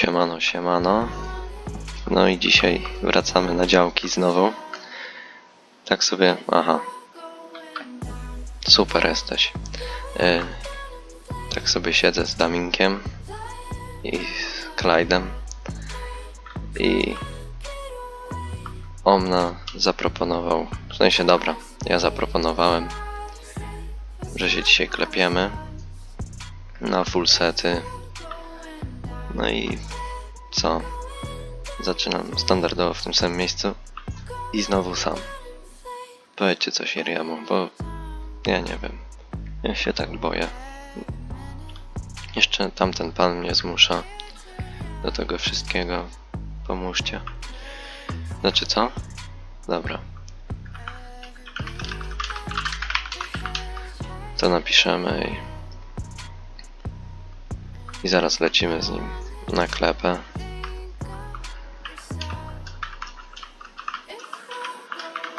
Siemano, siemano. No i dzisiaj wracamy na działki znowu. Tak sobie, aha. Super jesteś. E, tak sobie siedzę z Daminkiem i z Clyde'em i Omna zaproponował, w sensie dobra, ja zaproponowałem, że się dzisiaj klepiemy na full sety. No i co? Zaczynam standardowo w tym samym miejscu i znowu sam. Powiedzcie coś Iriamu, bo ja nie wiem. Ja się tak boję. Jeszcze tamten pan mnie zmusza do tego wszystkiego. Pomóżcie. Znaczy co? Dobra. To napiszemy i... I zaraz lecimy z nim na klepę.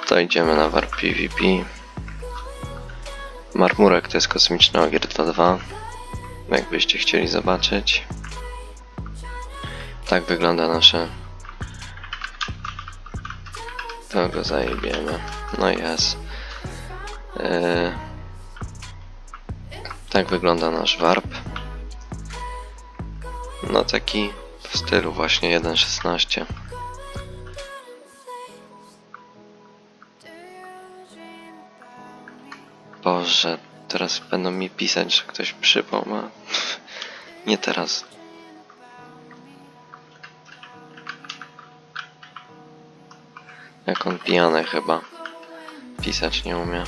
To idziemy na war PvP. Marmurek to jest kosmiczny ogier 2.2. Jakbyście chcieli zobaczyć. Tak wygląda nasze... To go zajebiemy. No jest. Yy... Tak wygląda nasz warp. No taki w stylu właśnie 1.16. Boże, teraz będą mi pisać, że ktoś przypał ma. Nie teraz. Jak on pijany chyba. Pisać nie umie.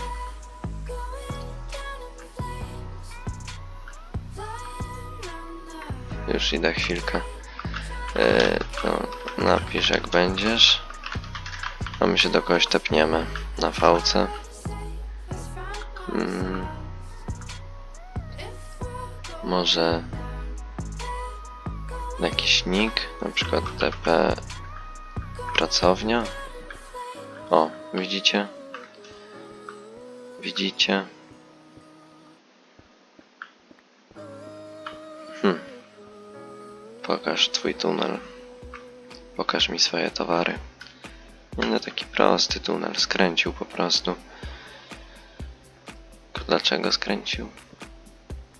Już idę chwilkę. Yy, to napisz jak będziesz. A my się do kogoś tepniemy na fałce. Mm. Może jakiś nick, na przykład TP pracownia. O, widzicie? Widzicie? Pokaż twój tunel. Pokaż mi swoje towary. No, taki prosty tunel. Skręcił po prostu. Dlaczego skręcił?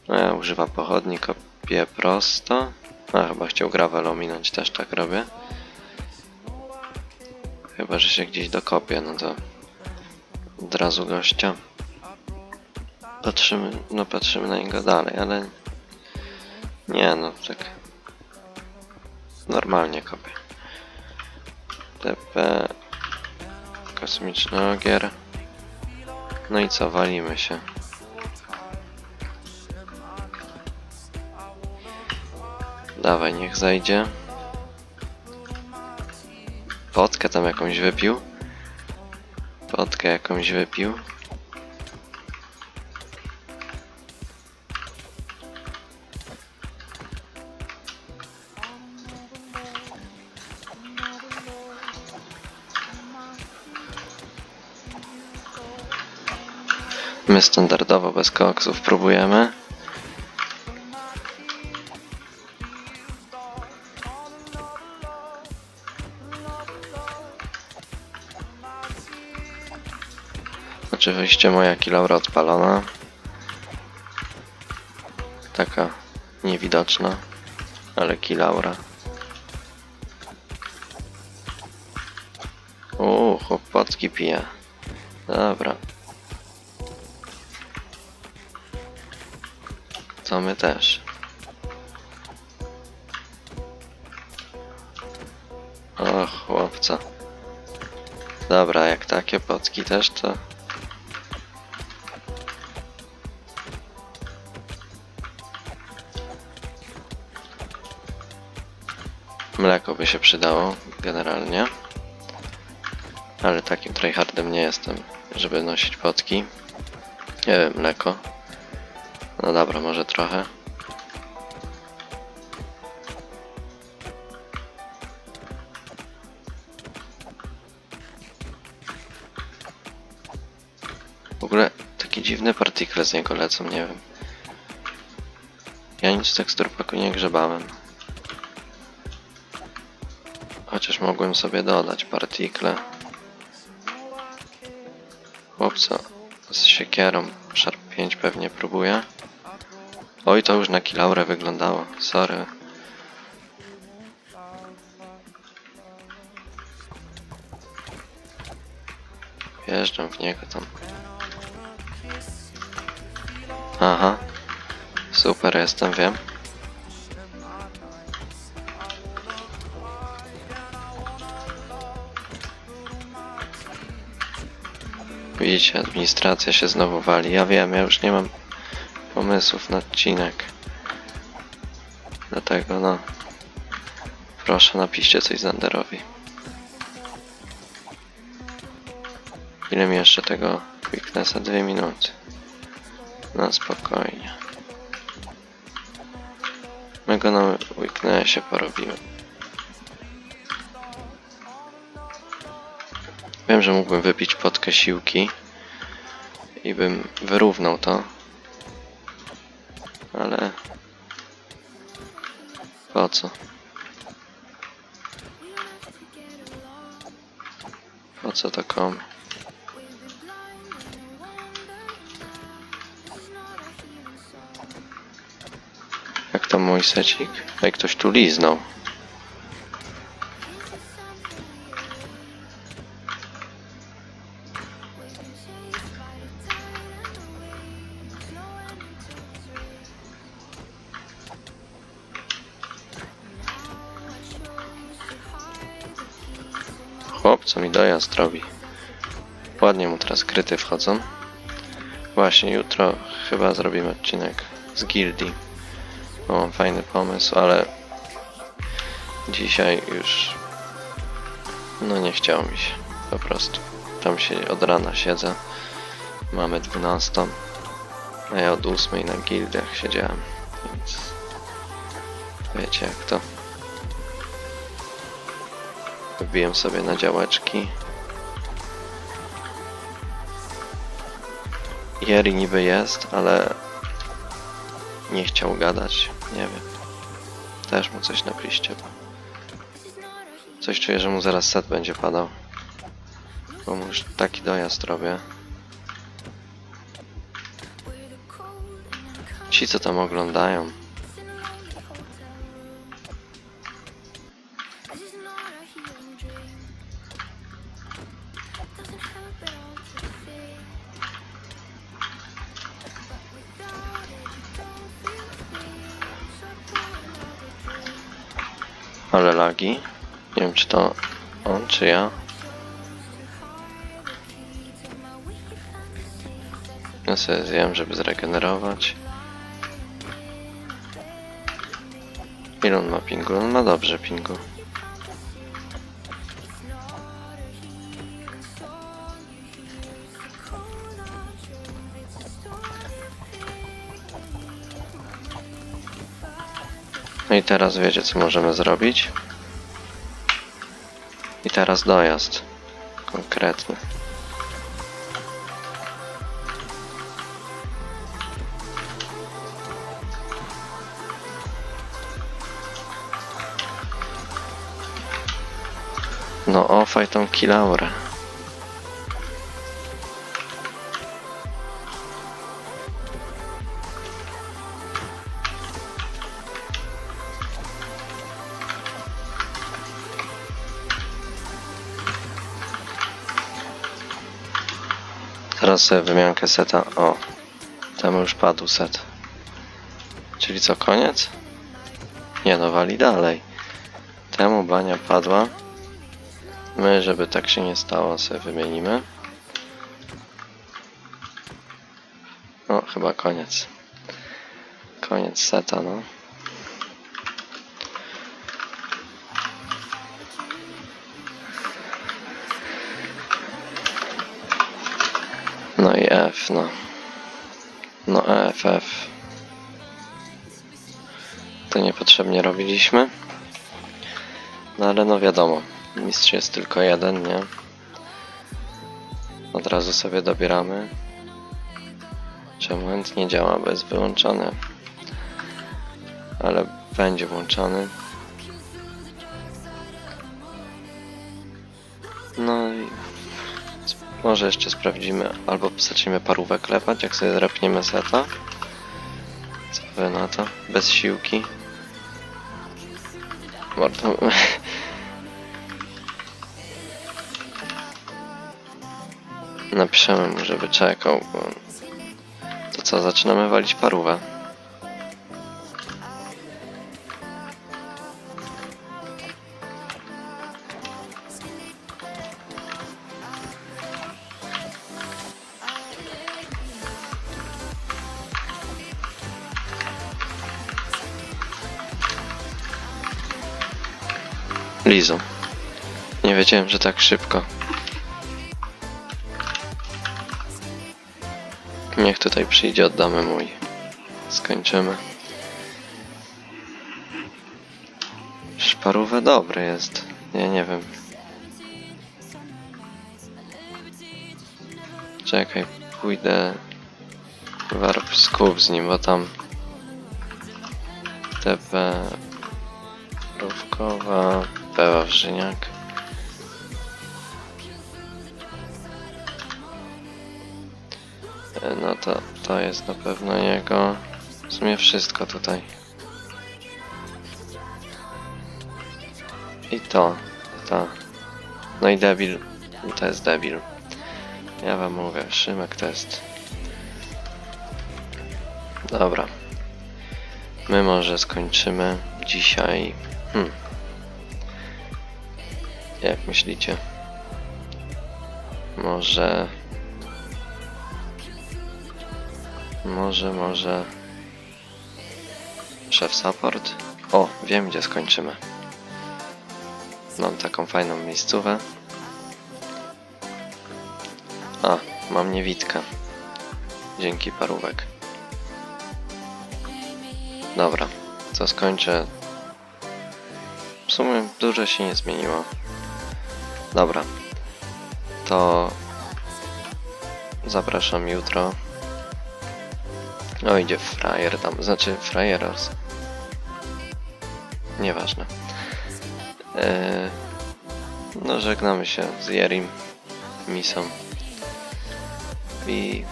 Ja używa pochodni, kopię prosto. A chyba chciał gravel ominąć, też tak robię. Chyba, że się gdzieś dokopię, no to od razu gościa. Patrzymy, no patrzymy na niego dalej, ale nie no, tak normalnie kopię. TP kosmiczny ogier. No i co, walimy się. Dawaj, niech zajdzie. Potkę tam jakąś wypił. Potkę jakąś wypił. My standardowo bez koksów próbujemy. Oczywiście moja kilaura odpalona. Taka niewidoczna, ale kilaura. Uuu, chłopotki pije. Dobra. To my też. O, chłopca. Dobra, jak takie potki też, to... Mleko by się przydało, generalnie. Ale takim tryhardem nie jestem, żeby nosić potki. Nie wiem, mleko. No dobra, może trochę. W ogóle takie dziwne partikle z niego lecą, nie wiem. Ja nic z teksturpaku nie grzebałem. Chociaż mogłem sobie dodać partikle. Chłopca z siekierą Sharp 5 pewnie próbuje. Oj, to już na kilaurę wyglądało. Sorry. Wjeżdżam w niego tam. Aha. Super jestem, wiem. Widzicie, administracja się znowu wali. Ja wiem, ja już nie mam pomysłów na odcinek. Dlatego no. Proszę napiszcie coś Zanderowi. Ile mi jeszcze tego quicknessa? Dwie minuty. No spokojnie. My go na weaknessie porobimy. Wiem, że mógłbym wypić potkę siłki i bym wyrównał to. Co? Po co komu? Jak to mój secik? Jak ktoś tu liznął. Chłop, co mi dojazd robi. Ładnie mu teraz kryty wchodzą. Właśnie, jutro chyba zrobimy odcinek z gildii. Mam fajny pomysł, ale dzisiaj już no nie chciało mi się po prostu. Tam się od rana siedzę. Mamy 12. A ja od 8 na gildiach siedziałem. Więc wiecie jak to. Wbiłem sobie na działeczki. Jerry niby jest, ale nie chciał gadać. Nie wiem. Też mu coś napiszcie. Coś czuję, że mu zaraz set będzie padał. Bo mu już taki dojazd robię. Ci co tam oglądają. Ale lagi. Nie wiem czy to on czy ja. Ja sobie zjem, żeby zregenerować. Ile on ma pingu? On ma dobrze pingu. No i teraz wiecie co możemy zrobić? I teraz dojazd. Konkretny. No ofaj tą kilaurę. Teraz sobie wymiankę seta. O, temu już padł set. Czyli co, koniec? Nie no, wali dalej. Temu bania padła. My, żeby tak się nie stało, sobie wymienimy. O, chyba koniec. Koniec seta, no. No i F, no. No F, F. To niepotrzebnie robiliśmy. No ale no wiadomo, mistrz jest tylko jeden, nie? Od razu sobie dobieramy. Czemu chętnie działa, bo jest wyłączony. Ale będzie włączony. Może jeszcze sprawdzimy, albo zaczniemy parówę klepać, jak sobie drapniemy seta. Co wy na to? Bez siłki. Bardzo... Napiszemy mu, żeby czekał, bo... To co, zaczynamy walić parówę. Lizu. Nie wiedziałem, że tak szybko. Niech tutaj przyjdzie, oddamy mój. Skończymy. Szparówę dobry jest. Nie, nie wiem. Czekaj, pójdę warp skup z nim, bo tam TP Rówkowa, Peła Wrzyniak. E, No to, to jest na pewno jego. W sumie wszystko tutaj. I to, to. No i debil. To jest debil. Ja wam mówię, Szymek to jest. Dobra. My może skończymy dzisiaj. Hmm. Jak myślicie? Może. Może, może. Szef support? O, wiem gdzie skończymy. Mam taką fajną miejscówę. A, mam niewidkę. Dzięki parówek. Dobra, co skończę. W sumie dużo się nie zmieniło. Dobra, to zapraszam jutro. O, idzie frajer tam, znaczy frajeros. Nieważne. Eee, no, żegnamy się z Jerim, Misą. I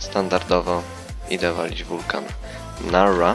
standardowo idę walić wulkan. Nara.